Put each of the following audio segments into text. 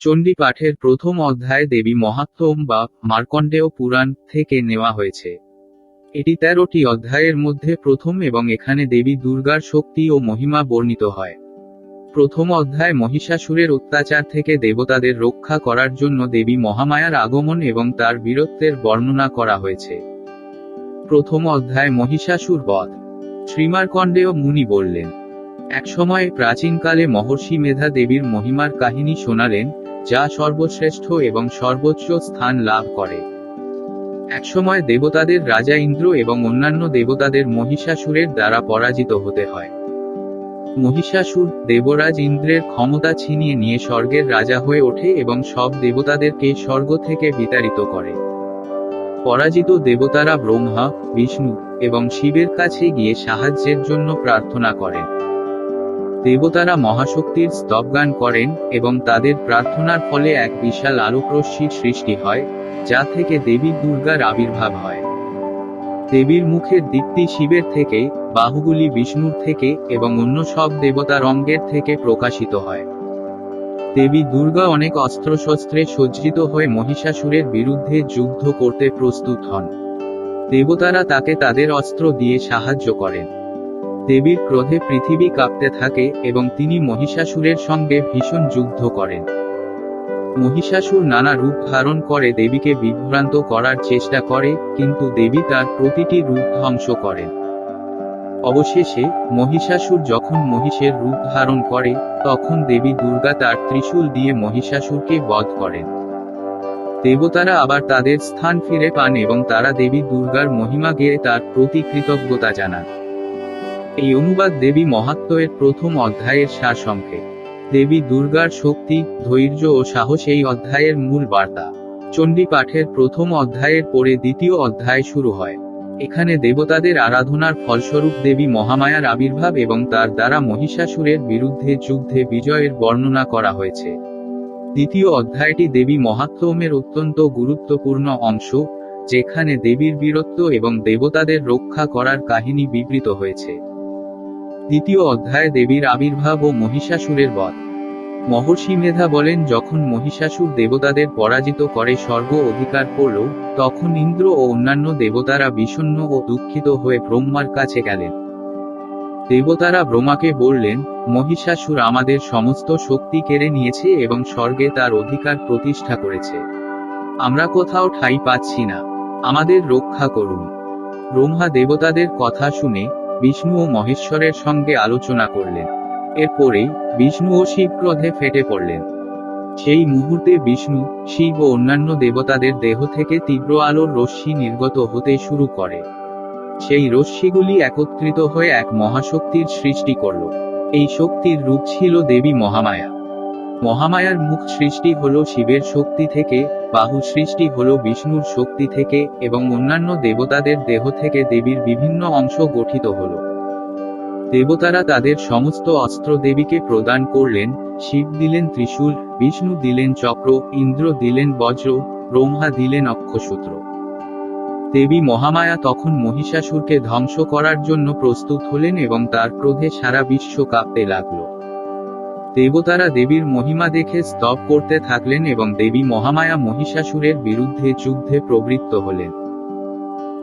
চণ্ডী পাঠের প্রথম অধ্যায় দেবী মহাত্ম বা মার্কণ্ডেয় পুরাণ থেকে নেওয়া হয়েছে। এটি তেরোটি অধ্যায়ের মধ্যে প্রথম এবং এখানে দেবী দুর্গার শক্তি ও মহিমা বর্ণিত হয়। প্রথম অধ্যায় মহিষাসুরের অত্যাচার থেকে দেবতাদের রক্ষা করার জন্য দেবী মহামায়ার আগমন এবং তার বীরত্বের বর্ণনা করা হয়েছে। প্রথম অধ্যায় মহিষাসুর বধ। শ্রীমারকণ্ডেয় মুনি বললেন, একসময় প্রাচীনকালে মহর্ষি মেধা দেবীর মহিমার কাহিনী শোনালেন যা সর্বশ্রেষ্ঠ এবং সর্বোচ্চ স্থান লাভ করে। একসময় দেবতাদের রাজা ইন্দ্র এবং অন্যান্য দেবতাদের মহিষাসুরের দ্বারা পরাজিত হতে হয়। মহিষাসুর দেবরাজ ইন্দ্রের ক্ষমতা ছিনিয়ে নিয়ে স্বর্গের রাজা হয়ে ওঠে এবং সব দেবতাদেরকে স্বর্গ থেকে বিতাড়িত করে। পরাজিত দেবতারা ব্রহ্মা, বিষ্ণু এবং শিবের কাছে গিয়ে সাহায্যের জন্য প্রার্থনা করেন। দেবতারা মহাশক্তির স্তবগান করেন এবং তাদের প্রার্থনার ফলে এক বিশাল আলোকরশ্মির সৃষ্টি হয়, যা থেকে দেবী দুর্গার আবির্ভাব হয়। দেবীর মুখের দীপ্তি শিবের থেকে, বাহুগুলি বিষ্ণুর থেকে এবং অন্য সব দেবতার অঙ্গের থেকে প্রকাশিত হয়। দেবী দুর্গা অনেক অস্ত্রশস্ত্রে সজ্জিত হয়ে মহিষাসুরের বিরুদ্ধে যুদ্ধ করতে প্রস্তুত হন। দেবতারা তাকে তাদের অস্ত্র দিয়ে সাহায্য করেন। দেবীর ক্রোধে পৃথিবী কাঁপতে থাকে এবং তিনি মহিষাসুরের সঙ্গে ভীষণ যুদ্ধ করেন। মহিষাসুর নানা রূপ ধারণ করে দেবীকে বিভ্রান্ত করার চেষ্টা করে, কিন্তু দেবী তার প্রতিটি রূপ ধ্বংস করেন। অবশেষে, মহিষাসুর যখন মহিষের রূপ ধারণ করে, তখন দেবী দুর্গা তার ত্রিশূল দিয়ে মহিষাসুরকে বধ করেন। দেবতারা আবার তাদের স্থান ফিরে পান এবং তারা দেবী দুর্গার মহিমা গেয়ে তার প্রতি কৃতজ্ঞতা জানান। এই অনুবাদ দেবী মহাত্মের প্রথম অধ্যায়ের সারসংক্ষেপ দেবী দুর্গার শক্তি, ধৈর্য ও সাহস এই অধ্যায়ের মূল বার্তা। চণ্ডী পাঠের প্রথম অধ্যায়ের পরে দ্বিতীয় অধ্যায় শুরু হয়। এখানে দেবতাদের আরাধনার ফলস্বরূপ দেবী মহামায়ার আবির্ভাব এবং তার দ্বারা মহিষাসুরের বিরুদ্ধে যুদ্ধে বিজয়ের বর্ণনা করা হয়েছে। দ্বিতীয় অধ্যায়টি দেবী মহাত্মের অত্যন্ত গুরুত্বপূর্ণ অংশ, যেখানে দেবীর বীরত্ব এবং দেবতাদের রক্ষা করার কাহিনী বিবৃত হয়েছে। দ্বিতীয় অধ্যায় দেবীর আবির্ভাব ও মহিষাসুরের বধ। মহর্ষি মেধা বলেন, যখন মহিষাসুর দেবতাদের পরাজিত করে স্বর্গ অধিকার করল, তখন ইন্দ্র ও অন্যান্য দেবতারা বিষণ্ণ ও দুঃখিত হয়ে ব্রহ্মার কাছে গেলেন। দেবতারা ব্রহ্মাকে বললেন, মহিষাসুর আমাদের সমস্ত শক্তি কেড়ে নিয়েছে এবং স্বর্গে তার অধিকার প্রতিষ্ঠা করেছে। আমরা কোথাও ঠাই পাচ্ছি না। আমাদের রক্ষা করুন। ব্রহ্মা দেবতাদের কথা শুনে বিষ্ণু ও মহেশ্বরের সঙ্গে আলোচনা করলেন। এরপরেই বিষ্ণু ও শিব ক্রোধে ফেটে পড়লেন। সেই মুহূর্তে বিষ্ণু, শিব ও অন্যান্য দেবতাদের দেহ থেকে তীব্র আলোর রশ্মি নির্গত হতে শুরু করে। সেই রশ্মিগুলি একত্রিত হয়ে এক মহাশক্তির সৃষ্টি করল। এই শক্তির রূপ ছিল দেবী মহামায়া। মহামায়ার মুখ সৃষ্টি হল শিবের শক্তি থেকে, বাহু সৃষ্টি হল বিষ্ণুর শক্তি থেকে এবং অন্যান্য দেবতাদের দেহ থেকে দেবীর বিভিন্ন অংশ গঠিত হল। দেবতারা তাদের সমস্ত অস্ত্র দেবীকে প্রদান করলেন, শিব দিলেন ত্রিশূল, বিষ্ণু দিলেন চক্র, ইন্দ্র দিলেন বজ্র, ব্রহ্মা দিলেন অক্ষসূত্র। দেবী মহামায়া তখন মহিষাসুরকে ধ্বংস করার জন্য প্রস্তুত হলেন এবং তার ক্রোধে সারা বিশ্ব কাঁপতে লাগল। দেবতারা দেবীর মহিমা দেখে স্তব করতে থাকলেন এবং দেবী মহামায়া মহিষাসুরের বিরুদ্ধে যুদ্ধে প্রবৃত্ত হলেন।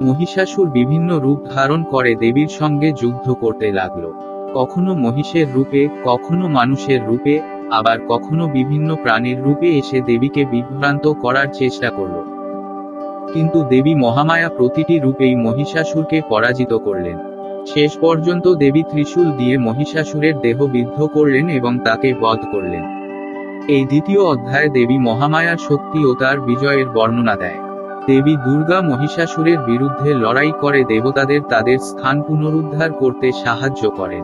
মহিষাসুর বিভিন্ন রূপ ধারণ করে দেবীর সঙ্গে যুদ্ধ করতে লাগল। কখনো মহিষের রূপে, কখনো মানুষের রূপে, আবার কখনো বিভিন্ন প্রাণীর রূপে এসে দেবীকে বিভ্রান্ত করার চেষ্টা করল। কিন্তু দেবী মহামায়া প্রতিটি রূপেই মহিষাসুরকে পরাজিত করলেন। শেষ পর্যন্ত দেবী ত্রিশূল দিয়ে মহিষাসুরের দেহ বিদ্ধ করলেন এবং তাকে বধ করলেন। এই দ্বিতীয় অধ্যায়ে দেবী মহামায়ার শক্তি ও তার বিজয়ের বর্ণনা দেয়। দেবী দুর্গা মহিষাসুরের বিরুদ্ধে লড়াই করে দেবতাদের তাদের স্থান পুনরুদ্ধার করতে সাহায্য করেন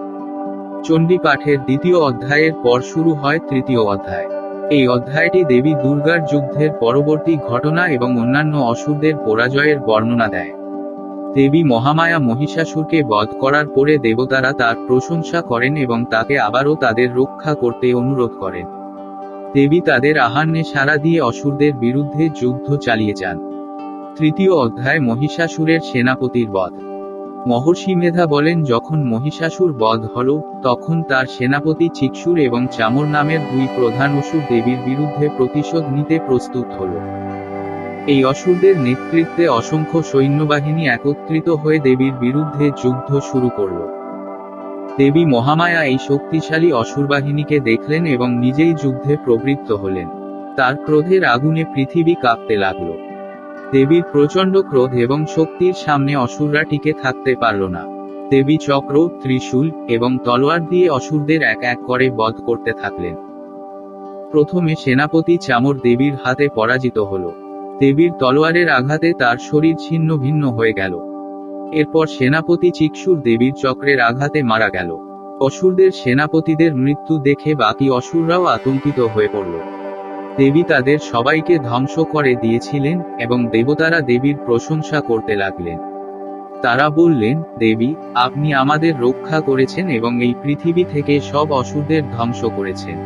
চণ্ডী পাঠের দ্বিতীয় অধ্যায়ের পর শুরু হয় তৃতীয় অধ্যায়। এই অধ্যায়টি দেবী দুর্গার যুদ্ধের পরবর্তী ঘটনা এবং অন্যান্য অসুরদের পরাজয়ের বর্ণনা দেয়। দেবী মহামায়া মহিষাসুরকে বধ করার পরে দেবতারা তার প্রশংসা করেন এবং তাকে আবারও তাদের রক্ষা করতে অনুরোধ করেন। দেবী তাদের আহান্নে সাড়া দিয়ে অসুরদের বিরুদ্ধে যুদ্ধ চালিয়ে যান। তৃতীয় অধ্যায়, মহিষাসুরের সেনাপতির বধ। মহর্ষি মেধা বলেন, যখন মহিষাসুর বধ হল, তখন তার সেনাপতি চিকসুর এবং চামর নামের দুই প্রধান অসুর দেবীর বিরুদ্ধে প্রতিশোধ নিতে প্রস্তুত হল। এই অসুরদের নেতৃত্বে অসংখ্য সৈন্যবাহিনী একত্রিত হয়ে দেবীর বিরুদ্ধে যুদ্ধ শুরু করল। দেবী মহামায়া এই শক্তিশালী অসুরবাহিনীকে দেখলেন এবং নিজেই যুদ্ধে প্রবৃত্ত হলেন। তার ক্রোধের আগুনে পৃথিবী কাঁপতে লাগল। দেবীর প্রচণ্ড ক্রোধ এবং শক্তির সামনে অসুররা টিকে থাকতে পারল না। দেবী চক্র, ত্রিশূল এবং তলোয়ার দিয়ে অসুরদের এক এক করে বধ করতে থাকলেন। প্রথমে সেনাপতি চামর দেবীর হাতে পরাজিত হল। দেবীর তলোয়ারের আঘাতে তার শরীর ছিন্ন ভিন্ন হয়ে গেল। এরপর সেনাপতি চিক্ষুর দেবীর চক্রের আঘাতে মারা গেল। অসুরদের সেনাপতিদের মৃত্যু দেখে বাকি অসুররাও আতঙ্কিত হয়ে পড়ল। দেবী তাদের সবাইকে ধ্বংস করে দিয়েছিলেন এবং দেবতারা দেবীর প্রশংসা করতে লাগলেন। তারা বললেন, দেবী, আপনি আমাদের রক্ষা করেছেন এবং এই পৃথিবী থেকে সব অসুরদের ধ্বংস করেছেন।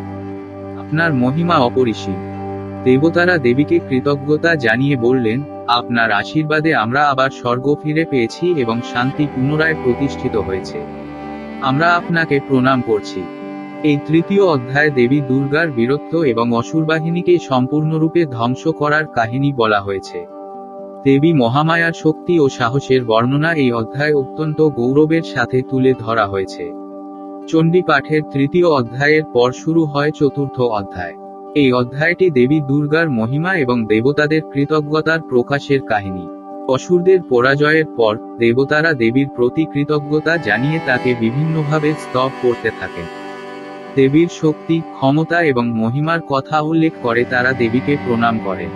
আপনার মহিমা অপরিসীম। দেবতারা দেবীকে কৃতজ্ঞতা জানিয়ে বললেন, আপনার আশীর্বাদে আমরা আবার স্বর্গ ফিরে পেয়েছি এবং শান্তি পুনরায় প্রতিষ্ঠিত হয়েছে। আমরা আপনাকে প্রণাম করছি। এই তৃতীয় অধ্যায় দেবী দুর্গার বীরত্ব এবং অসুরবাহিনীকে সম্পূর্ণরূপে ধ্বংস করার কাহিনী বলা হয়েছে। দেবী মহামায়ার শক্তি ও সাহসের বর্ণনা এই অধ্যায় অত্যন্ত গৌরবের সাথে তুলে ধরা হয়েছে। চণ্ডী পাঠের তৃতীয় অধ্যায়ের পর শুরু হয় চতুর্থ অধ্যায়। এই অধ্যায়টি দেবী দুর্গার মহিমা এবং দেবতাদের কৃতজ্ঞতার প্রকাশের কাহিনী। অসুরদের পরাজয়ের পর, দেবতারা দেবীর প্রতি কৃতজ্ঞতা জানিয়ে তাকে বিভিন্নভাবে স্তব করতে থাকেন। দেবীর শক্তি, ক্ষমতা এবং মহিমার কথা উল্লেখ করে তারা দেবীকে প্রণাম করেন।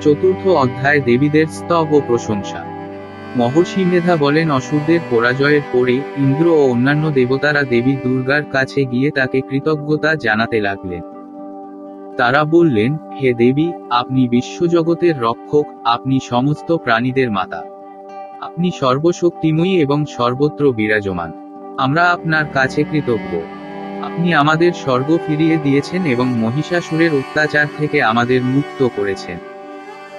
চতুর্থ অধ্যায় দেবীদের স্তব ও প্রশংসা। মহর্ষি মেধা বলেন, অসুরদের পরাজয়ের পরে ইন্দ্র ও অন্যান্য দেবতারা দেবী দুর্গার কাছে গিয়ে তাকে কৃতজ্ঞতা জানাতে লাগলেন। তারা বললেন, হে দেবী, আপনি বিশ্বজগতের রক্ষক, আপনি সমস্ত প্রাণীদের মাতা। আপনি সর্বশক্তিময়ী এবং সর্বত্র বিরাজমান। আমরা আপনার কাছে কৃতজ্ঞ। আপনি আমাদের স্বর্গ ফিরিয়ে দিয়েছেন এবং মহিষাসুরের অত্যাচার থেকে আমাদের মুক্ত করেছেন।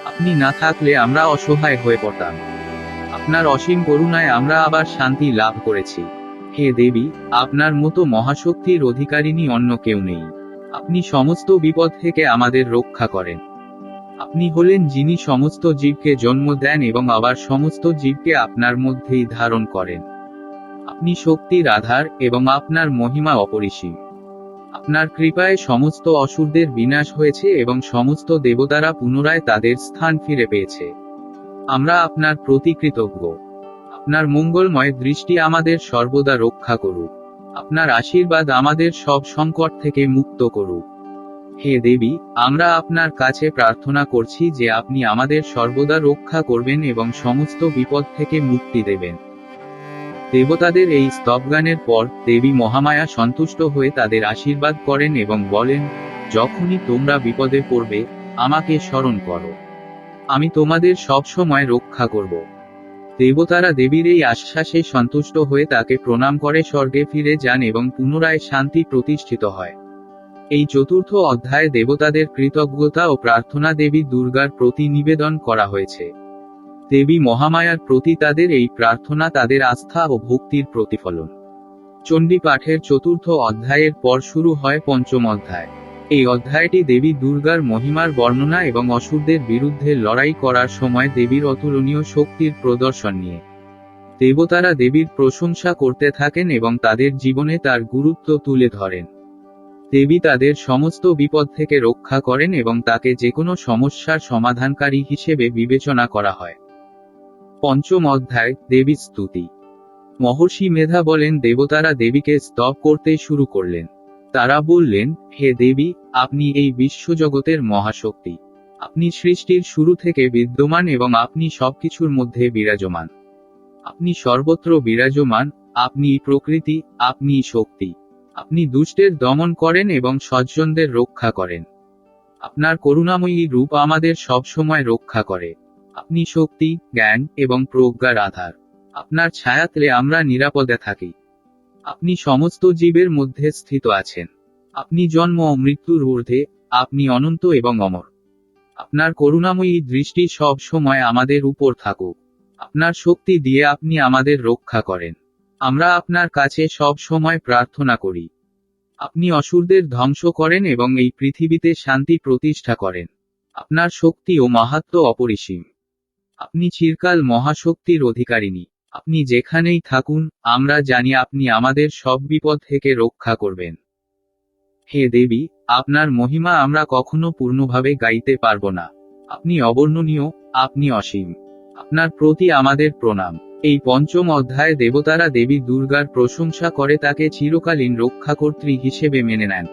আপনি না থাকলে আমরা অসহায় হয়ে পড়তাম। আপনার অসীম করুণায় আমরা আবার শান্তি লাভ করেছি। হে দেবী, আপনার মতো মহাশক্তির অধিকারিণী অন্য কেউ নেই। আপনি সমস্ত বিপদ থেকে আমাদের রক্ষা করেন। আপনি হলেন যিনি সমস্ত জীবকে জন্ম দেন এবং আবার সমস্ত জীবকে আপনার মধ্যেই ধারণ করেন। আপনি শক্তির আধার এবং আপনার মহিমা অপরিসীম। আপনার কৃপায় সমস্ত অসুরদের বিনাশ হয়েছে এবং সমস্ত দেবতারা পুনরায় তাদের স্থান ফিরে পেয়েছে। আমরা আপনার প্রতি কৃতজ্ঞ। আপনার মঙ্গলময় দৃষ্টি আমাদের সর্বদা রক্ষা করুক। আপনার আশীর্বাদ আমাদের সব সংকট থেকে মুক্ত করুক। হে দেবী, আমরা আপনার কাছে প্রার্থনা করছি যে আপনি আমাদের সর্বদা রক্ষা করবেন এবং সমস্ত বিপদ থেকে মুক্তি দেবেন। দেবতাদের এই স্তবগানের পর দেবী মহামায়া সন্তুষ্ট হয়ে তাদের আশীর্বাদ করেন এবং বলেন, যখনই তোমরা বিপদে পড়বে, আমাকে স্মরণ করো। আমি তোমাদের সব সময় রক্ষা করব। দেবতারা দেবীর এই আশ্বাসে সন্তুষ্ট হয়ে তাকে প্রণাম করে স্বর্গে ফিরে যান এবং পুনরায় শান্তি প্রতিষ্ঠিত হয়। এই চতুর্থ অধ্যায়ে দেবতাদের কৃতজ্ঞতা ও প্রার্থনা দেবী দুর্গার প্রতি নিবেদন করা হয়েছে। দেবী মহামায়ার প্রতি তাদের এই প্রার্থনা তাদের আস্থা ও ভক্তির প্রতিফলন। চণ্ডী পাঠের চতুর্থ অধ্যায়ের পর শুরু হয় পঞ্চম অধ্যায়। এই অধ্যায়টি দেবী দুর্গার মহিমার বর্ণনা এবং অসুরদের বিরুদ্ধে লড়াই করার সময় দেবীর অতুলনীয় শক্তির প্রদর্শন নিয়ে। দেবতারা দেবীর প্রশংসা করতে থাকেন এবং তাদের জীবনে তার গুরুত্ব তুলে ধরেন। দেবী তাদের সমস্ত বিপদ থেকে রক্ষা করেন এবং তাকে যে কোনো সমস্যার সমাধানকারী হিসেবে বিবেচনা করা হয়। পঞ্চম অধ্যায় দেবী স্তুতি। মহর্ষি মেধা বলেন, দেবতারা দেবীকে স্তব করতে শুরু করলেন। তারা বললেন, হে দেবী, আপনি এই বিশ্বজগতের মহাশক্তি। আপনি সৃষ্টির শুরু থেকে বিদ্যমান এবং আপনি সবকিছুর মধ্যে বিরাজমান। আপনি সর্বত্র বিরাজমান, আপনি প্রকৃতি, আপনি শক্তি। আপনি দুষ্টের দমন করেন এবং সজ্জনদের রক্ষা করেন। আপনার করুণাময়ী রূপ আমাদের সবসময় রক্ষা করে। আপনি শক্তি, জ্ঞান এবং প্রজ্ঞার আধার। আপনার ছায়াতলে আমরা নিরাপদে থাকি। আপনি সমস্ত জীবের মধ্যে স্থিত আছেন। আপনি জন্ম ও মৃত্যুর ঊর্ধ্বে, আপনি অনন্ত এবং অমর। আপনার করুণাময়ী দৃষ্টি সব সময় আমাদের উপর থাকুক। আপনার শক্তি দিয়ে আপনি আমাদের রক্ষা করেন। আমরা আপনার কাছে সব সময় প্রার্থনা করি। আপনি অসুরদের ধ্বংস করেন এবং এই পৃথিবীতে শান্তি প্রতিষ্ঠা করেন। আপনার শক্তি ও মাহাত্ম অপরিসীম। আপনি চিরকাল মহাশক্তির অধিকারিণী। আপনি যেখানেই থাকুন, আমরা জানি আপনি আমাদের সব বিপদ থেকে রক্ষা করবেন। হে দেবী, আপনার মহিমা আমরা কখনো পূর্ণভাবে গাইতে পারব না। আপনি অবর্ণনীয়, আপনি অসীম। আপনার প্রতি আমাদের প্রণাম। এই পঞ্চম অধ্যায়ে দেবতারা দেবী দুর্গার প্রশংসা করে তাকে চিরকালীন রক্ষাকর্ত্রী হিসেবে মেনে নেন।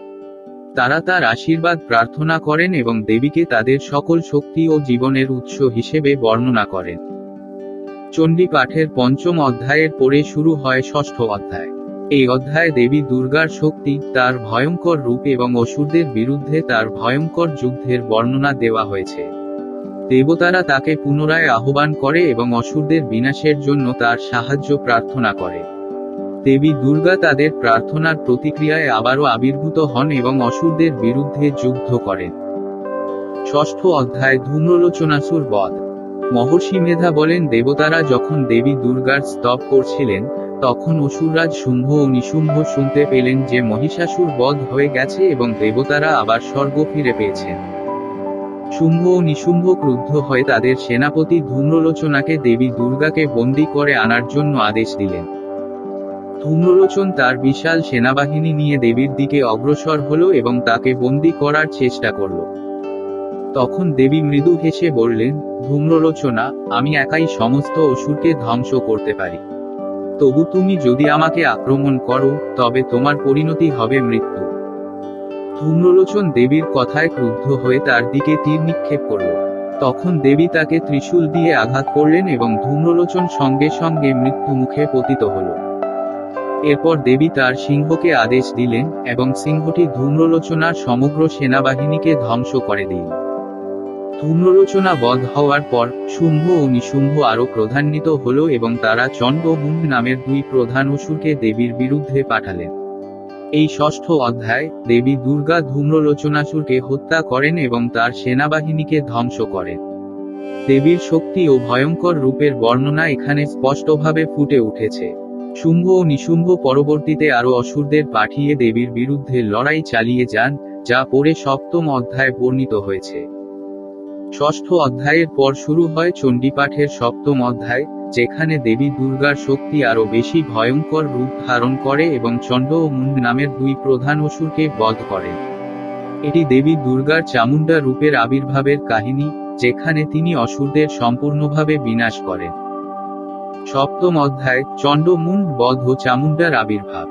তারা তার আশীর্বাদ প্রার্থনা করেন এবং দেবীকে তাদের সকল শক্তি ও জীবনের উৎস হিসেবে বর্ণনা করেন। চণ্ডী পাঠের পঞ্চম অধ্যায়ের পরে শুরু হয় ষষ্ঠ অধ্যায়। এই অধ্যায়ে দেবী দুর্গার শক্তি, তার ভয়ঙ্কর রূপ এবং অসুরদের বিরুদ্ধে তার ভয়ঙ্কর যুদ্ধের বর্ণনা দেওয়া হয়েছে। দেবতারা তাকে পুনরায় আহ্বান করে এবং অসুরদের বিনাশের জন্য তার সাহায্য প্রার্থনা করে। দেবী দুর্গা তাদের প্রার্থনার প্রতিক্রিয়ায় আবারও আবির্ভূত হন এবং অসুরদের বিরুদ্ধে যুদ্ধ করেন। ষষ্ঠ অধ্যায় ধূম্রলোচনাসুর বধ। মহর্ষি মেধা বলেন, দেবতারা যখন দেবী দুর্গার স্তব করছিলেন, তখন অসুররাজ শুম্ভ ও নিশুম্ভ শুনতে পেলেন যে মহিষাসুর বধ হয়ে গেছে এবং দেবতারা আবার স্বর্গ ফিরে পেয়েছেন। শুম্ভ ও নিশুম্ভ ক্রুদ্ধ হয়ে তাদের সেনাপতি ধূম্রলোচনাকে দেবী দুর্গাকে বন্দী করে আনার জন্য আদেশ দিলেন। ধূম্রলোচন তার বিশাল সেনাবাহিনী নিয়ে দেবীর দিকে অগ্রসর হল এবং তাকে বন্দী করার চেষ্টা করল। তখন দেবী মৃদু হেসে বললেন, ধূম্রলোচনা, আমি একাই সমস্ত অসুরকে ধ্বংস করতে পারি। তবু তুমি যদি আমাকে আক্রমণ করো, তবে তোমার পরিণতি হবে মৃত্যু ধূম্রলোচন দেবীর কথায় ক্রুদ্ধ হয়ে তার দিকে তীর নিক্ষেপ করল। তখন দেবী তাকে ত্রিশূল দিয়ে আঘাত করলেন এবং ধূম্রলোচন সঙ্গে সঙ্গে মৃত্যু মুখে পতিত হল। এরপর দেবী তার সিংহকে আদেশ দিলেন এবং সিংহটি ধূম্রলোচনার সমগ্র সেনাবাহিনীকে ধ্বংস করে দিল। ধূম্রলোচনা বধ হওয়ার পর, শুম্ভ ও নিশুম্ভ আরও প্রধান্বিত হল এবং তারা চণ্ড নামের দুই প্রধান অসুরকে দেবীর বিরুদ্ধে পাঠালেন। এই ষষ্ঠ অধ্যায়, দেবী দুর্গা ধূম্রলোচনাসুরকে হত্যা করেন এবং তার সেনাবাহিনীকে ধ্বংস করেন। দেবীর শক্তি ও ভয়ঙ্কর রূপের বর্ণনা এখানে স্পষ্টভাবে ফুটে উঠেছে। শুম্ভ ও নিশুম্ভ পরবর্তীতে আরও অসুরদের পাঠিয়ে দেবীর বিরুদ্ধে লড়াই চালিয়ে যান, যা পরে সপ্তম অধ্যায় বর্ণিত হয়েছে। ষষ্ঠ অধ্যায়ের পর শুরু হয় চণ্ডীপাঠের সপ্তম অধ্যায়, যেখানে দেবী দুর্গার শক্তি আরও বেশি ভয়ঙ্কর রূপ ধারণ করে এবং চণ্ড ও মুন্ড নামের দুই প্রধান অসুরকে বধ করে। এটি দেবী দুর্গার চামুন্ডা রূপের আবির্ভাবের কাহিনী, যেখানে তিনি অসুরদের সম্পূর্ণভাবে বিনাশ করেন। সপ্তম অধ্যায়, চণ্ড মুন্ড, বধ ও চামুন্ডার আবির্ভাব।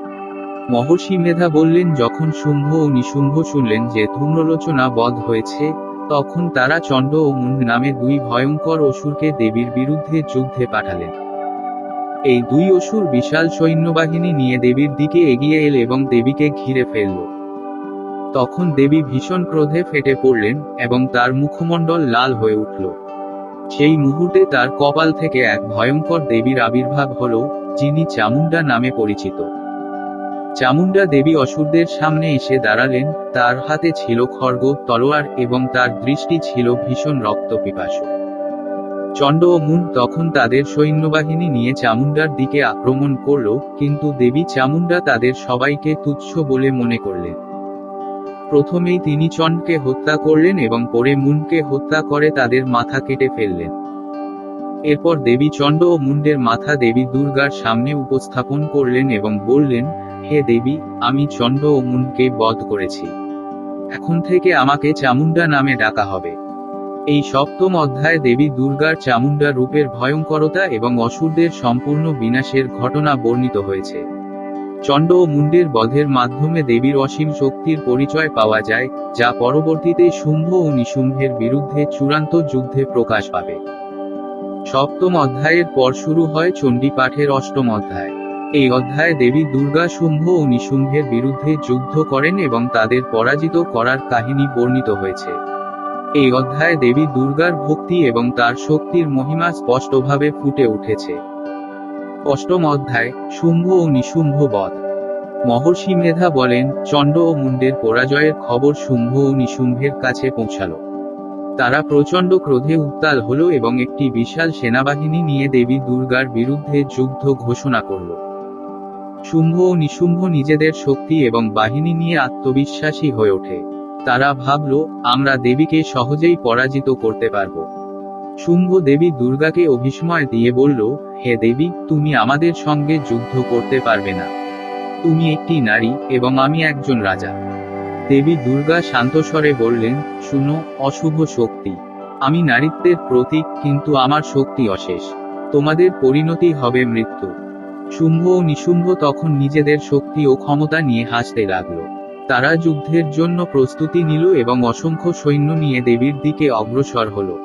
মহর্ষি মেধা বললেন, যখন শুম্ভ ও নিশুম্ভ শুনলেন যে ধূম্রলোচনা বধ হয়েছে তখন তারা চণ্ড ও মুন্ড নামে দুই ভয়ঙ্কর অসুরকে দেবীর বিরুদ্ধে যুদ্ধে পাঠালেন। এই দুই অসুর বিশাল সৈন্যবাহিনী নিয়ে দেবীর দিকে এগিয়ে এল এবং দেবীকে ঘিরে ফেলল। তখন দেবী ভীষণ ক্রোধে ফেটে পড়লেন এবং তার মুখমণ্ডল লাল হয়ে উঠল। সেই মুহূর্তে তার কপাল থেকে এক ভয়ঙ্কর দেবীর আবির্ভাব হল, যিনি চামুন্ডা নামে পরিচিত। চামুন্ডা দেবী অসুরদের সামনে এসে দাঁড়ালেন, তার হাতে ছিল খড়গ, তলোয়ার এবং তার দৃষ্টি ছিল ভীষণ রক্ত পিপাসু চণ্ড ও মুন তখন তাদের সৈন্যবাহিনী নিয়ে চামুন্ডার দিকে আক্রমণ করল, কিন্তু দেবী চামুন্ডা তাদের সবাইকে তুচ্ছ বলে মনে করলেন। প্রথমেই তিনি চণ্ডকে হত্যা করলেন এবং পরে মুনকে হত্যা করে তাদের মাথা কেটে ফেললেন। এরপর দেবী চণ্ড ও মুন্ডের মাথা দেবী দুর্গার সামনে উপস্থাপন করলেন এবং বললেন হে দেবী, আমি চণ্ড ও মুন্ডকে বধ করেছি। এখন থেকে আমাকে চামুন্ডা নামে ডাকা হবে। এই সপ্তম অধ্যায় দেবী দুর্গার চামুন্ডা রূপের ভয়ঙ্করতা এবং অসুরদের সম্পূর্ণ বিনাশের ঘটনা বর্ণিত হয়েছে। চণ্ড ও মুন্ডের বধের মাধ্যমে দেবীর অসীম শক্তির পরিচয় পাওয়া যায়, যা পরবর্তীতে শুম্ভ ও নিশুম্ভের বিরুদ্ধে চূড়ান্ত যুদ্ধে প্রকাশ পাবে। সপ্তম অধ্যায়ের পর শুরু হয় চণ্ডী পাঠের অষ্টম অধ্যায়। এই অধ্যায়ে দেবী দুর্গা শুম্ভ ও নিশুম্ভের বিরুদ্ধে যুদ্ধ করেন এবং তাদের পরাজিত করার কাহিনী বর্ণিত হয়েছে। এই অধ্যায়ে দেবী দুর্গার ভক্তি এবং তার শক্তির মহিমা স্পষ্টভাবে ফুটে উঠেছে। অষ্টম অধ্যায় শুম্ভ ও নিশুম্ভ বধ। মহর্ষি মেধা বলেন, চণ্ড ও মুন্ডের পরাজয়ের খবর শুম্ভ ও নিশুম্ভের কাছে পৌঁছালো। তারা প্রচণ্ড ক্রোধে উত্তাল হল এবং একটি বিশাল সেনাবাহিনী নিয়ে দেবী দুর্গার বিরুদ্ধে যুদ্ধ ঘোষণা করল। শুম্ভ ও নিশুম্ভ নিজেদের শক্তি এবং বাহিনী নিয়ে আত্মবিশ্বাসী হয়ে ওঠে। তারা ভাবল, আমরা দেবীকে সহজেই পরাজিত করতে পারব। শুম্ভ দেবী দুর্গাকে অভিসময় দিয়ে বলল, হে দেবী, তুমি আমাদের সঙ্গে যুদ্ধ করতে পারবে না। তুমি একটি নারী এবং আমি একজন রাজা। দেবী দুর্গা শান্তস্বরে বললেন, শুনো, অশুভ শক্তি। আমি নারীত্বের প্রতীক, কিন্তু আমার শক্তি অশেষ। তোমাদের পরিণতি হবে মৃত্যু। শুম্ভ ও নিশুম্ভ তখন নিজেদের শক্তি ও ক্ষমতা নিয়ে হাসতে লাগল। তারা যুদ্ধের জন্য প্রস্তুতি নিল এবং অসংখ্য সৈন্য নিয়ে দেবীর দিকে অগ্রসর হল।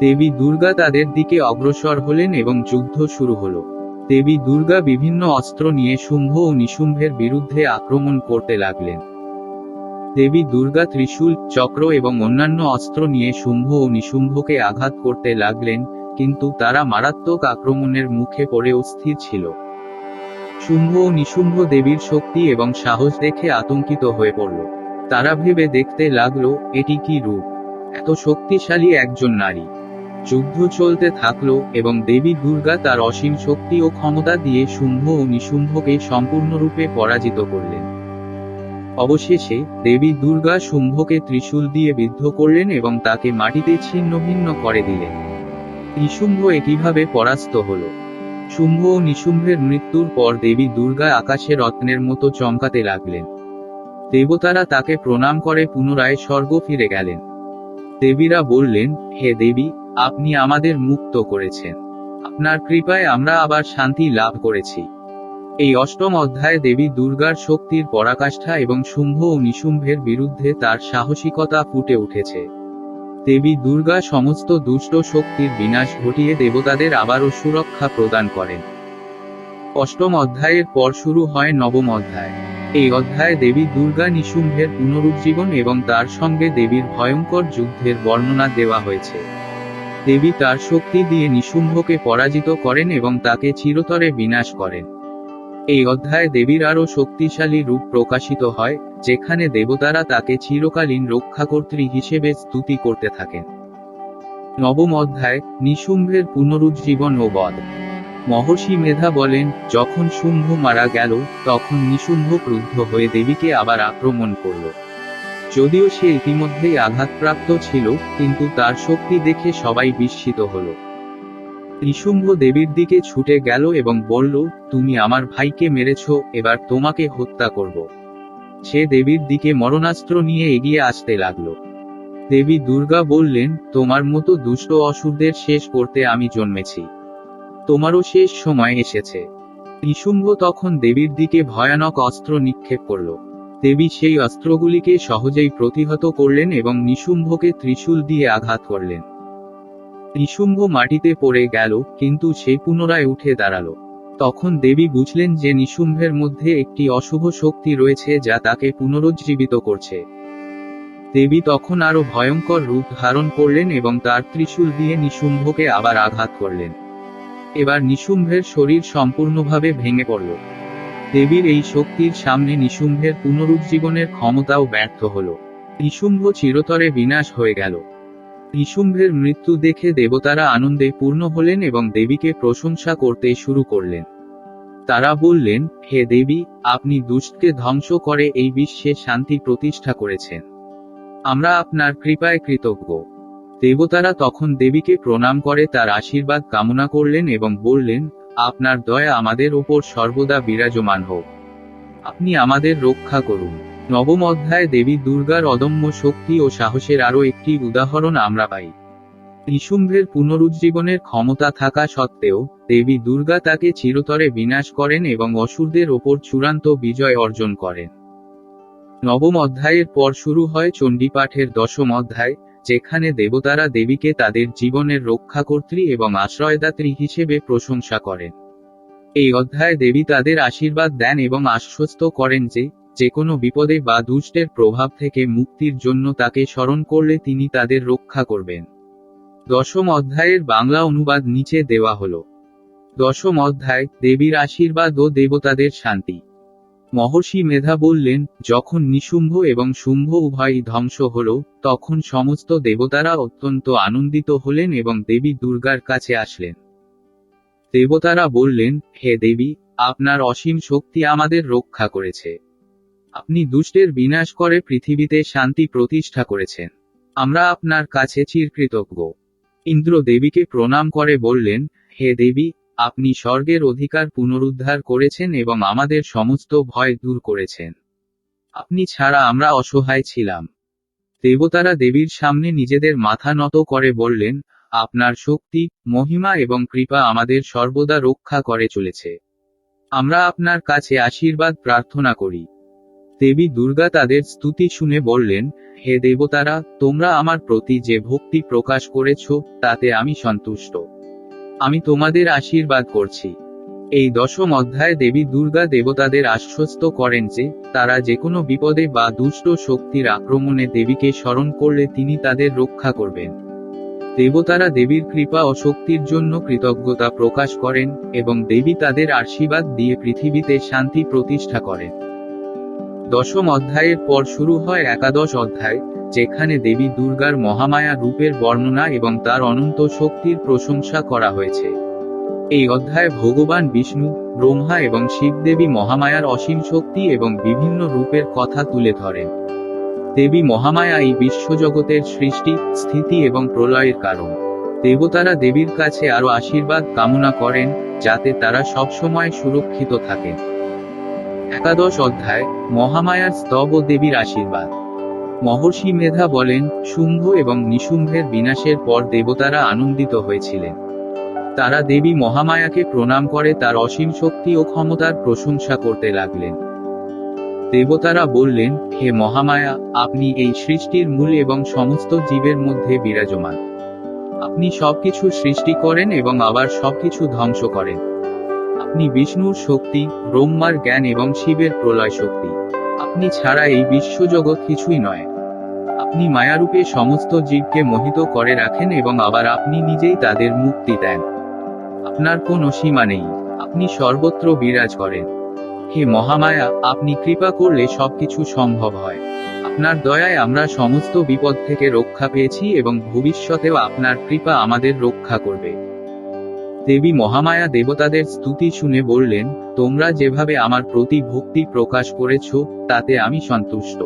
দেবী দুর্গা তাদের দিকে অগ্রসর হলেন এবং যুদ্ধ শুরু হল। দেবী দুর্গা বিভিন্ন অস্ত্র নিয়ে শুম্ভ ও নিশুম্ভের বিরুদ্ধে আক্রমণ করতে লাগলেন। দেবী দুর্গা ত্রিশূল, চক্র এবং অন্যান্য অস্ত্র নিয়ে শুম্ভ ও নিশুম্ভকে আঘাত করতে লাগলেন কিন্তু তারা মারাত্মক আক্রমণের মুখে পড়ে অস্থির ছিল। শুম্ভ ও নিশুম্ভ দেবীর শক্তি এবং সাহস দেখে আতঙ্কিত হয়ে পড়ল। তারা ভেবে দেখতে লাগল, এটি কি রূপ? এত শক্তিশালী একজন নারী। যুদ্ধ চলতে থাকল এবং দেবী দুর্গা তার অসীম শক্তি ও ক্ষমতা দিয়ে শুম্ভ ও নিশুম্ভকে সম্পূর্ণরূপে পরাজিত করলেন। অবশেষে দেবী দুর্গা শুম্ভকে ত্রিশূল দিয়ে বিদ্ধ করলেন এবং তাকে মাটিতে ছিন্ন ভিন্ন করে দিলেন। নিশুম্ভ একইভাবে পরাস্ত হল? শুম্ভ ও নিশুম্ভের মৃত্যুর পর দেবী দুর্গা আকাশে রত্নের মতো চমকাতে লাগলেন। দেবতারা তাকে প্রণাম করে পুনরায় স্বর্গ ফিরে গেলেন। দেবীরা বললেন, হে দেবী, আপনি আমাদের মুক্ত করেছেন। আপনার কৃপায় আমরা আবার শান্তি লাভ করেছি। এই অষ্টম অধ্যায়ে দেবী দুর্গার শক্তির পরাকাষ্ঠা এবং শুম্ভ ও নিশুম্ভের বিরুদ্ধে তার সাহসিকতা ফুটে উঠেছে। দেবী দুর্গা সমস্ত দুষ্ট শক্তির বিনাশ ঘটিয়ে দেবতাদের আবারও সুরক্ষা প্রদান করেন। অষ্টম অধ্যায়ের পর শুরু হয় নবম অধ্যায়। এই অধ্যায়ে দেবী দুর্গা নিশুম্ভের পুনরুজ্জীবন এবং তার সঙ্গে দেবীর ভয়ঙ্কর যুদ্ধের বর্ণনা দেওয়া হয়েছে। দেবী তার শক্তি দিয়ে নিশুম্ভকে পরাজিত করেন এবং তাকে চিরতরে বিনাশ করেন। এই অধ্যায়ে দেবীর আরও শক্তিশালী রূপ প্রকাশিত হয়, যেখানে দেবতারা তাকে চিরকালীন রক্ষাকর্ত্রী হিসেবে স্তুতি করতে থাকেন। নবম অধ্যায় নিশুম্ভের পুনরুজ্জীবন ও বধ। মহর্ষি মেধা বলেন, যখন শুম্ভ মারা গেল, তখন নিশুম্ভ ক্রুদ্ধ হয়ে দেবীকে আবার আক্রমণ করল। যদিও সে ইতিমধ্যেই আঘাতপ্রাপ্ত ছিল, কিন্তু তার শক্তি দেখে সবাই বিস্মিত হলো। নিশুম্ভ দেবীর দিকে ছুটে গেল এবং বলল, তুমি আমার ভাইকে মেরেছ, এবার তোমাকে হত্যা করব। সে দেবীর দিকে মরণাস্ত্র নিয়ে এগিয়ে আসতে লাগল। দেবী দুর্গা বললেন, তোমার মতো দুষ্ট অসুরদের শেষ করতে আমি জন্মেছি। তোমারও শেষ সময় এসেছে। নিশুম্ভ তখন দেবীর দিকে ভয়ানক অস্ত্র নিক্ষেপ করল। দেবী সেই অস্ত্রগুলিকে সহজেই প্রতিহত করলেন এবং নিশুম্ভকে ত্রিশূল দিয়ে আঘাত করলেন। নিশুম্ভ মাটিতে পড়ে গেল, কিন্তু সে পুনরায় উঠে দাঁড়াল। তখন দেবী বুঝলেন যে নিশুম্ভের মধ্যে একটি অশুভ শক্তি রয়েছে যা তাকে পুনরুজ্জীবিত করছে। দেবী তখন আরও ভয়ঙ্কর রূপ ধারণ করলেন এবং তার ত্রিশূল দিয়ে নিশুম্ভকে আবার আঘাত করলেন। এবার নিশুম্ভের শরীর সম্পূর্ণভাবে ভেঙে পড়ল। দেবীর এই শক্তির সামনে নিশুম্ভের পুনরুজ্জীবনের ক্ষমতাও ব্যর্থ হল। নিশুম্ভ চিরতরে বিনাশ হয়ে গেল। নিশুম্ভের মৃত্যু দেখে দেবতারা আনন্দে পূর্ণ হলেন এবং দেবীকে প্রশংসা করতে শুরু করলেন। তারা বললেন, হে দেবী, আপনি দুষ্টকে ধ্বংস করে এই বিশ্বে শান্তি প্রতিষ্ঠা করেছেন। আমরা আপনার কৃপায় কৃতজ্ঞ। দেবতারা তখন দেবীকে প্রণাম করে তার আশীর্বাদ কামনা করলেন এবং বললেন, আপনার দয়া আমাদের ওপর সর্বদা বিরাজমান হোক। আপনি আমাদের রক্ষা করুন। নবম অধ্যায়ে দেবী দুর্গার অদম্য শক্তি ও সাহসের আরও একটি উদাহরণ আমরা পাই। নিশুম্ভের পুনরুজ্জীবনের ক্ষমতা থাকা সত্ত্বেও, দেবী দুর্গা তাকে চিরতরে বিনাশ করেন এবং অসুরদের ওপর চূড়ান্ত বিজয় অর্জন করেন। নবম অধ্যায়ের পর শুরু হয় চণ্ডীপাঠের দশম অধ্যায়, যেখানে দেবতারা দেবীকে তাদের জীবনের রক্ষাকর্ত্রী এবং আশ্রয়দাত্রী হিসেবে প্রশংসা করেন। এই অধ্যায়ে দেবী তাদের আশীর্বাদ দেন এবং আশ্বস্ত করেন যে যে কোনো বিপদে বা দুষ্টের প্রভাব থেকে মুক্তির জন্য তাকে স্মরণ করলে তিনি তাদের রক্ষা করবেন। দশম অধ্যায়ের বাংলা অনুবাদ নিচে দেওয়া হল। দশম অধ্যায়, দেবীর আশীর্বাদ ও দেবতাদের শান্তি। মহর্ষি মেধা বললেন, যখন নিশুম্ভ এবং শুম্ভ উভয়ই ধ্বংস হল, তখন সমস্ত দেবতারা অত্যন্ত আনন্দিত হলেন এবং দেবী দুর্গার কাছে আসলেন। দেবতারা বললেন, হে দেবী, আপনার অসীম শক্তি আমাদের রক্ষা করেছে। আপনি দুষ্টের বিনাশ করে পৃথিবীতে শান্তি প্রতিষ্ঠা করেছেন। আমরা আপনার কাছে চিরকৃতজ্ঞ। ইন্দ্র দেবীকে প্রণাম করে বললেন, হে দেবী, আপনি স্বর্গের অধিকার পুনরুদ্ধার করেছেন এবং আমাদের সমস্ত ভয় দূর করেছেন। আপনি ছাড়া আমরা অসহায় ছিলাম। দেবতারা দেবীর সামনে নিজেদের মাথা নত করে বললেন, আপনার শক্তি, মহিমা এবং কৃপা আমাদের সর্বদা রক্ষা করে চলেছে। আমরা আপনার কাছে আশীর্বাদ প্রার্থনা করি। দেবী দুর্গা তাদের স্তুতি শুনে বললেন, হে দেবতারা, তোমরা আমার প্রতি যে ভক্তি প্রকাশ করেছ, তাতে আমি সন্তুষ্ট। আমি তোমাদের আশীর্বাদ করছি। এই দশম অধ্যায়ে দেবী দুর্গা দেবতাদের আশ্বস্ত করেন যে, তারা যে কোনো বিপদে বা দুষ্ট শক্তির আক্রমণে দেবীকে স্মরণ করলে তিনি তাদের রক্ষা করবেন। দেবতারা দেবীর কৃপা ও শক্তির জন্য কৃতজ্ঞতা প্রকাশ করেন এবং দেবী তাদের আশীর্বাদ দিয়ে পৃথিবীতে শান্তি প্রতিষ্ঠা করেন। দশম অধ্যায়ের পর শুরু হয় একাদশ অধ্যায়, যেখানে দেবী দুর্গার মহামায়া রূপের বর্ণনা এবং তার অনন্ত শক্তির প্রশংসা করা হয়েছে। এই অধ্যায়ে ভগবান বিষ্ণু, ব্রহ্মা এবং শিবদেবী মহামায়ার অসীম শক্তি এবং বিভিন্ন রূপের কথা তুলে ধরেন। দেবী মহামায়া এই বিশ্বজগতের সৃষ্টি, স্থিতি এবং প্রলয়ের কারণ। দেবতারা দেবীর কাছে আরও আশীর্বাদ কামনা করেন, যাতে তারা সবসময় সুরক্ষিত থাকেন। একাদশ অধ্যায়, মহামায়ার স্তব ও দেবীর আশীর্বাদ। মহর্ষি মেধা বলেন, শুম্ভ এবং নিশুম্ভের বিনাশের পর দেবতারা আনন্দিত হয়েছিলেন। তারা দেবী মহামায়াকে প্রণাম করে তার অসীম শক্তি ও ক্ষমতার প্রশংসা করতে লাগলেন। দেবতারা বললেন, হে মহামায়া, আপনি এই সৃষ্টির মূল এবং সমস্ত জীবের মধ্যে বিরাজমান। আপনি সবকিছু সৃষ্টি করেন এবং আবার সবকিছু ধ্বংস করেন। আপনি বিষ্ণুর শক্তি, ব্রহ্মার জ্ঞান এবং শিবের প্রলয় শক্তি। আপনি ছাড়া এই বিশ্বজগৎ কিছুই নয়। আপনি মায়ারূপে সমস্ত জীবকে মোহিত করে রাখেন এবং আবার আপনি নিজেই তাদের মুক্তি দেন। আপনার কোনো সীমা নেই। আপনি সর্বত্র বিরাজ করেন। হে মহামায়া, আপনি কৃপা করলে সবকিছু সম্ভব হয়। আপনার দয়ায় আমরা সমস্ত বিপদ থেকে রক্ষা পেয়েছি এবং ভবিষ্যতেও আপনার কৃপা আমাদের রক্ষা করবে। দেবী মহামায়া দেবতাদের স্তুতি শুনে বললেন, তোমরা যেভাবে আমার প্রতি ভক্তি প্রকাশ করেছ, তাতে আমি সন্তুষ্ট।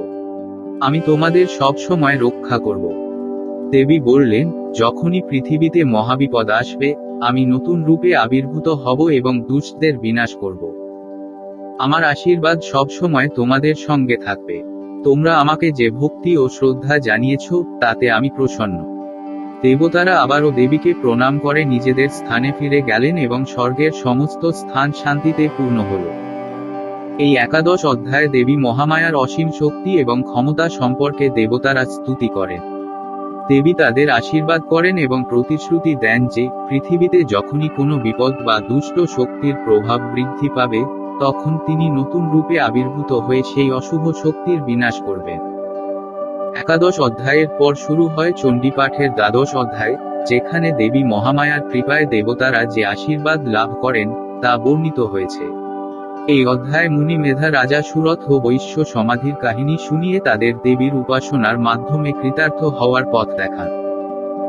আমি তোমাদের সব সময় রক্ষা করব। দেবী বললেন, যখনই পৃথিবীতে মহাবিপদ আসবে, আমি নতুন রূপে আবির্ভূত হব এবং দুষ্টদের বিনাশ করব। আমার আশীর্বাদ সবসময় তোমাদের সঙ্গে থাকবে। তোমরা আমাকে যে ভক্তি ও শ্রদ্ধা জানিয়েছ, তাতে আমি প্রসন্ন। দেবতারা আবারও দেবীকে প্রণাম করে নিজেদের স্থানে ফিরে গেলেন এবং স্বর্গের সমস্ত স্থান শান্তিতে পূর্ণ হল। এই একাদশ অধ্যায়ে দেবী মহামায়ার অসীম শক্তি এবং ক্ষমতা সম্পর্কে দেবতারা স্তুতি করেন। দেবী তাদের আশীর্বাদ করেন এবং প্রতিশ্রুতি দেন যে, পৃথিবীতে যখনই কোনো বিপদ বা দুষ্ট শক্তির প্রভাব বৃদ্ধি পাবে, তখন তিনি নতুন রূপে আবির্ভূত হয়ে সেই অশুভ শক্তির বিনাশ করবেন। একাদশ অধ্যায়ের পর শুরু হয় চণ্ডীপাঠের দ্বাদশ অধ্যায়, যেখানে দেবী মহামায়ার কৃপায় দেবতারা যে আশীর্বাদ লাভ করেন, তা বর্ণিত হয়েছে। এই অধ্যায় মুনি মেধা রাজা সুরথ ও বৈশ্য সমাধির কাহিনী শুনিয়ে তাদের দেবীর উপাসনার মাধ্যমে কৃতার্থ হওয়ার পথ দেখান।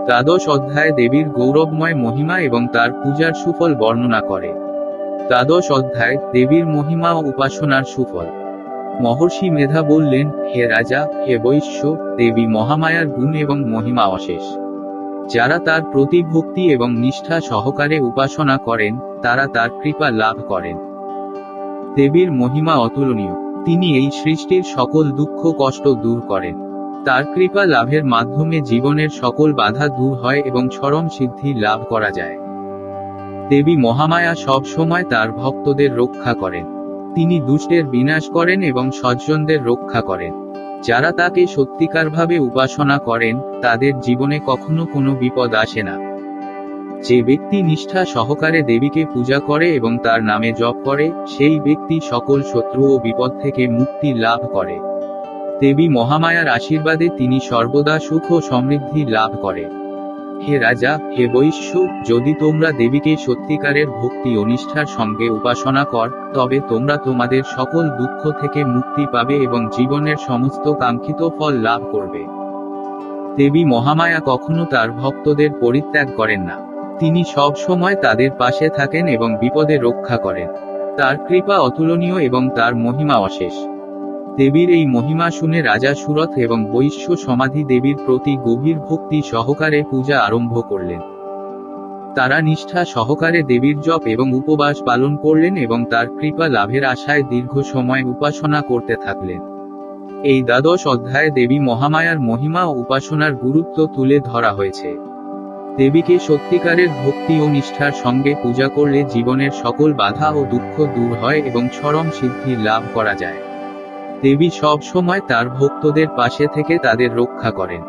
দ্বাদশ অধ্যায় দেবীর গৌরবময় মহিমা এবং তার পূজার সুফল বর্ণনা করে। দ্বাদশ অধ্যায় দেবীর মহিমা ও উপাসনার সুফল। মহর্ষি মেধা বললেন, হে রাজা, হে বৈশ্য, দেবী মহামায়ার গুণ এবং মহিমা অশেষ। যারা তার প্রতি ভক্তি এবং নিষ্ঠা সহকারে উপাসনা করেন, তারা তার কৃপা লাভ করেন। দেবীর মহিমা অতুলনীয়। তিনি এই সৃষ্টির সকল দুঃখ, কষ্ট দূর করেন। তার কৃপা লাভের মাধ্যমে জীবনের সকল বাধা দূর হয় এবং চরম সিদ্ধি লাভ করা যায়। দেবী মহামায়া সব সময় তার ভক্তদের রক্ষা করেন। তিনি দুষ্টের বিনাশ করেন এবং সজ্জনদের রক্ষা করেন। যারা তাকে সত্যিকারভাবে উপাসনা করেন, তাদের জীবনে কখনো কোনো বিপদ আসে না। যে ব্যক্তি নিষ্ঠা সহকারে দেবীকে পূজা করে এবং তার নামে জপ করে, সেই ব্যক্তি সকল শত্রু ও বিপদ থেকে মুক্তি লাভ করে। দেবী মহামায়ার আশীর্বাদে তিনি সর্বদা সুখ ও সমৃদ্ধি লাভ করে। হে রাজা, হে বৈশ্য, যদি তোমরা দেবীকে সত্যিকারের ভক্তি ও নিষ্ঠার সঙ্গে উপাসনা কর, তবে তোমরা তোমাদের সকল দুঃখ থেকে মুক্তি পাবে এবং জীবনের সমস্ত কাঙ্ক্ষিত ফল লাভ করবে। দেবী মহামায়া কখনো তার ভক্তদের পরিত্যাগ করেন না। তিনি সব সময় তাদের পাশে থাকেন এবং বিপদে রক্ষা করেন। তার কৃপা অতুলনীয় এবং তার মহিমা অশেষ। দেবীর এই মহিমা শুনে রাজা সুরথ এবং বৈশ্য সমাধি দেবীর প্রতি গভীর ভক্তি সহকারে পূজা আরম্ভ করলেন। তারা নিষ্ঠা সহকারে দেবীর জপ এবং উপবাস পালন করলেন এবং তার কৃপা লাভের আশায় দীর্ঘ সময় উপাসনা করতে থাকলেন। এই দ্বাদশ অধ্যায়ে দেবী মহামায়ার মহিমা ও উপাসনার গুরুত্ব তুলে ধরা হয়েছে। দেবীকে সত্যিকারের ভক্তি ও নিষ্ঠার সঙ্গে পূজা করলে জীবনের সকল বাধা ও দুঃখ দূর হয় এবং চরম সিদ্ধি লাভ করা যায়। দেবী সব সময় তার ভক্তদের পাশে থেকে তাদের রক্ষা করেন।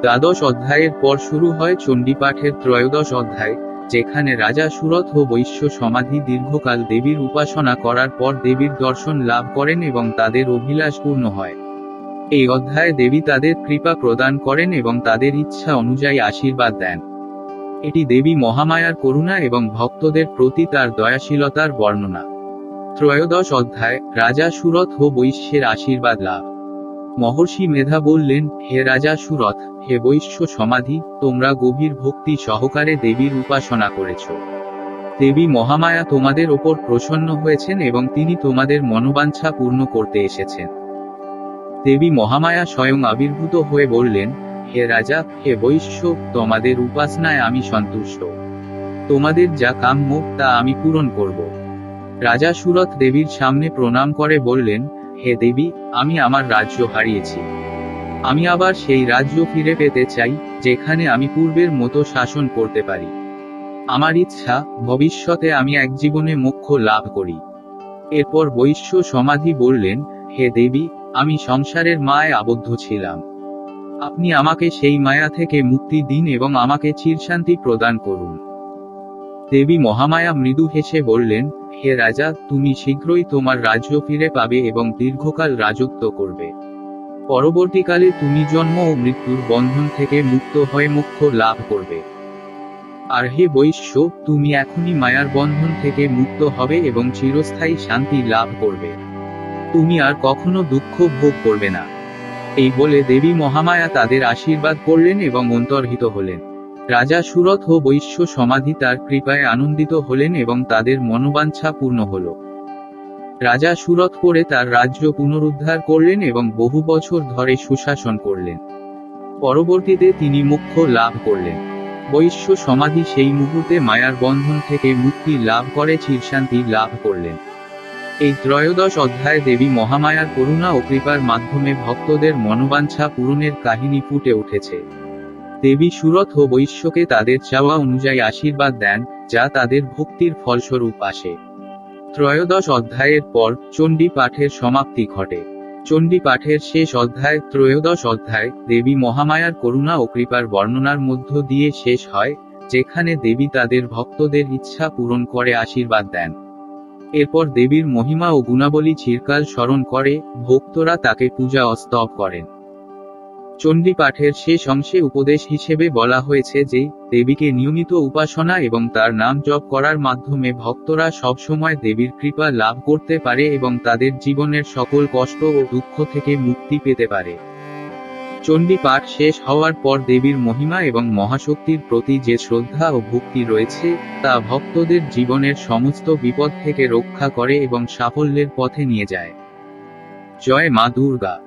দ্বাদশ অধ্যায়ের পর শুরু হয় চণ্ডীপাঠের ত্রয়োদশ অধ্যায়, যেখানে রাজা সুরথ ও বৈশ্য সমাধি দীর্ঘকাল দেবীর উপাসনা করার পর দেবীর দর্শন লাভ করেন এবং তাদের অভিলাষ পূর্ণ হয়। এই অধ্যায়ে দেবী তাদের কৃপা প্রদান করেন এবং তাদের ইচ্ছা অনুযায়ী আশীর্বাদ দেন। এটি দেবী মহামায়ার করুণা এবং ভক্তদের প্রতি তার দয়াশীলতার বর্ণনা। ত্রয়োদশ অধ্যায়, রাজা সুরথ ও বৈশ্যের আশীর্বাদ লাভ। মহর্ষি মেধা বললেন, হে রাজা সুরথ, হে বৈশ্য সমাধি, তোমরা গভীর ভক্তি সহকারে দেবীর উপাসনা করেছ। দেবী মহামায়া তোমাদের ওপর প্রসন্ন হয়েছেন এবং তিনি তোমাদের মনোবাঞ্ছা পূর্ণ করতে এসেছেন। দেবী মহামায়া স্বয়ং আবির্ভূত হয়ে বললেন, হে রাজা, হে বৈশ্য, তোমাদের উপাসনায় আমি সন্তুষ্ট। তোমাদের যা কাম্য, তা আমি পূরণ করব। রাজা সুরথ দেবীর সামনে প্রণাম করে বললেন, হে দেবী, আমি আমার রাজ্য হারিয়েছি। আমি আবার সেই রাজ্য ফিরে পেতে চাই, যেখানে আমি পূর্বের মতো শাসন করতে পারি। আমার ইচ্ছা, ভবিষ্যতে আমি এক জীবনে মোক্ষ লাভ করি। এরপর বৈশ্য সমাধি বললেন, হে দেবী, আমি সংসারের মায় আবদ্ধ ছিলাম। আপনি আমাকে সেই মায়া থেকে মুক্তি দিন এবং আমাকে চিরশান্তি প্রদান করুন। দেবী মহামায়া মৃদু হেসে বললেন, হে রাজা, তুমি শীঘ্রই তোমার রাজ্য ফিরে পাবে এবং দীর্ঘকাল রাজত্ব করবে। পরবর্তীকালে তুমি জন্ম ও মৃত্যুর বন্ধন থেকে মুক্ত হয়ে মোক্ষ লাভ করবে। আর হে বৈশ্য, তুমি এখনই মায়ার বন্ধন থেকে মুক্ত হবে এবং চিরস্থায়ী শান্তি লাভ করবে। তুমি আর কখনো দুঃখ ভোগ করবে না। এই বলে দেবী মহামায়া তাদের আশীর্বাদ করলেন এবং অন্তর্হিত হলেন। রাজা সুরথ ও বৈশ্য সমাধি তার কৃপায় আনন্দিত হলেন এবং তাদের মনোবাঞ্ছা পূর্ণ হল। রাজা সুরথ করে তার রাজ্য পুনরুদ্ধার করলেন এবং বহু বছর ধরে সুশাসন করলেন। পরবর্তীতে তিনি মুখ্য লাভ করলেন। বৈশ্য সমাধি সেই মুহূর্তে মায়ার বন্ধন থেকে মুক্তি লাভ করে চিরশান্তি লাভ করলেন। এই ত্রয়োদশ অধ্যায় দেবী মহামায়ার করুণা ও কৃপার মাধ্যমে ভক্তদের মনোবাঞ্ছা পূরণের কাহিনী ফুটে উঠেছে। দেবী সুরথ ও বৈশ্যকে তাদের চাওয়া অনুযায়ী আশীর্বাদ দেন, যা তাদের ভক্তির ফলস্বরূপ আসে। ত্রয়োদশ অধ্যায়ের পর চণ্ডী পাঠের সমাপ্তি ঘটে। চণ্ডী পাঠের শেষ অধ্যায়, ত্রয়োদশ অধ্যায়, দেবী মহামায়ার করুণা ও কৃপার বর্ণনার মধ্য দিয়ে শেষ হয়, যেখানে দেবী তাদের ভক্তদের ইচ্ছা পূরণ করে আশীর্বাদ দেন। এরপর দেবীর মহিমা ও গুণাবলী চিরকাল স্মরণ করে, ভক্তরা তাকে পূজা অস্তব করেন। চণ্ডী পাঠের শেষ অংশে উপদেশ হিসেবে বলা হয়েছে যে, দেবীকে নিয়মিত উপাসনা এবং তার নাম জপ করার মাধ্যমে ভক্তরা সবসময় দেবীর কৃপা লাভ করতে পারে এবং তাদের জীবনের সকল কষ্ট ও দুঃখ থেকে মুক্তি পেতে পারে। চণ্ডী পাঠ শেষ হওয়ার পর দেবীর মহিমা এবং মহাশক্তির প্রতি যে শ্রদ্ধা ও ভক্তি রয়েছে, তা ভক্তদের জীবনের সমস্ত বিপদ থেকে রক্ষা করে এবং সাফল্যের পথে নিয়ে যায়। জয় মা দুর্গা।